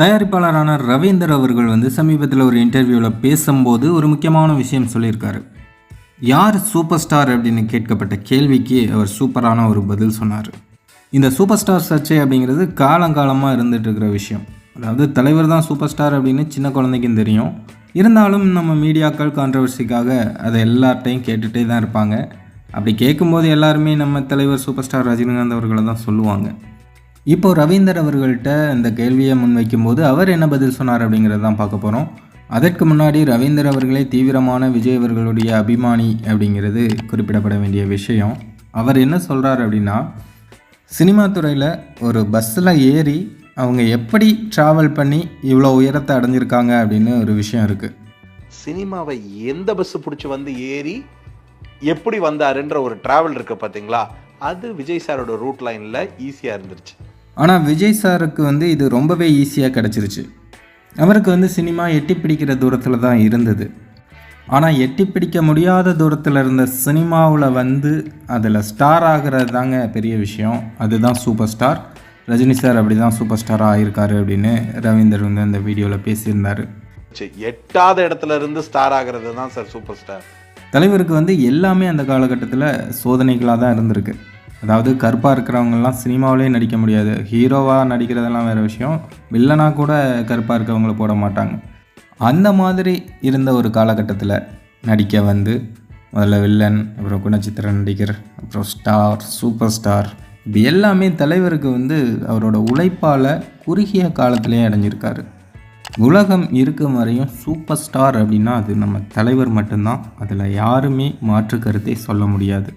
தயாரிப்பாளரான ரவீந்தர் அவர்கள் வந்து சமீபத்தில் ஒரு இன்டர்வியூவில் பேசும்போது ஒரு முக்கியமான விஷயம் சொல்லியிருக்காரு. யார் சூப்பர் ஸ்டார் அப்படின்னு கேட்கப்பட்ட கேள்விக்கு அவர் சூப்பரான ஒரு பதில் சொன்னார். இந்த சூப்பர் ஸ்டார் சர்ச்சை அப்படிங்கிறது காலங்காலமாக இருந்துகிட்ருக்கிற இருக்கிற விஷயம். அதாவது தலைவர் தான் சூப்பர் ஸ்டார் அப்படின்னு சின்ன குழந்தைக்கும் தெரியும். இருந்தாலும் நம்ம மீடியாக்கள் கான்ட்ரவர்சிக்காக அதை எல்லார்ட்டையும் கேட்டுகிட்டே தான் இருப்பாங்க. அப்படி கேட்கும்போது எல்லாருமே நம்ம தலைவர் சூப்பர் ஸ்டார் ரஜினிகாந்த் அவர்களை தான் சொல்லுவாங்க. இப்போ ரவீந்தர் அவர்கள்ட்ட இந்த கேள்வியை முன்வைக்கும் போது அவர் என்ன பதில் சொன்னார் அப்படிங்கிறத தான் பார்க்க போகிறோம் அதற்கு முன்னாடி ரவீந்தர் அவர்களே தீவிரமான விஜய் அவர்களுடைய அபிமானி அப்படிங்கிறது குறிப்பிடப்பட வேண்டிய விஷயம். அவர் என்ன சொல்கிறார் அப்படின்னா சினிமா துறையில் ஒரு பஸ்ஸில் ஏறி அவங்க எப்படி ட்ராவல் பண்ணி இவ்வளோ உயரத்தை அடைஞ்சிருக்காங்க? அப்படின்னு ஒரு விஷயம் இருக்குது சினிமாவை எந்த பஸ் பிடிச்சி வந்து ஏறி எப்படி வந்தாருன்ற ஒரு ட்ராவல் இருக்குது பார்த்தீங்களா அது விஜய் சாரோட ரூட் லைனில் ஈஸியாக இருந்துருச்சு. ஆனால் விஜய் சாருக்கு வந்து இது ரொம்பவே ஈஸியாக கிடச்சிருச்சு. அவருக்கு வந்து சினிமா எட்டி பிடிக்கிற தூரத்தில் தான் இருந்தது. ஆனால் எட்டி பிடிக்க முடியாத தூரத்தில் இருந்த சினிமாவில் வந்து அதில் ஸ்டார் ஆகிறது தாங்க பெரிய விஷயம். அதுதான் சூப்பர் ஸ்டார் ரஜினி சார் அப்படி தான் சூப்பர் ஸ்டாராக ஆகியிருக்காரு அப்படின்னு ரவீந்தர் வந்து அந்த வீடியோவில் பேசியிருந்தார். எட்டாத இடத்துல இருந்து ஸ்டார் ஆகிறது தான் சார் சூப்பர் ஸ்டார் தலைவருக்கு வந்து எல்லாமே அந்த காலகட்டத்தில் சோதனைகளாக தான் இருந்திருக்கு. அதாவது கருப்பாக இருக்கிறவங்கலாம் சினிமாவிலே நடிக்க முடியாது. ஹீரோவாக நடிக்கிறதெல்லாம் வேறு விஷயம். வில்லனாக கூட கருப்பாக இருக்கிறவங்கள போட மாட்டாங்க. அந்த மாதிரி இருந்த ஒரு காலகட்டத்தில் நடிக்க வந்து முதல்ல வில்லன் அப்புறம் குணச்சித்திர நடிகர் அப்புறம் ஸ்டார் சூப்பர் ஸ்டார் இது எல்லாமே தலைவருக்கு வந்து அவரோட உழைப்பால் குறுகிய காலத்திலே அடைஞ்சிருக்காரு. உலகம் இருக்கும் வரையும் சூப்பர் ஸ்டார் அப்படின்னா அது நம்ம தலைவர் மட்டும்தான். அதில் யாருமே மாற்று கருத்தை சொல்ல முடியாது.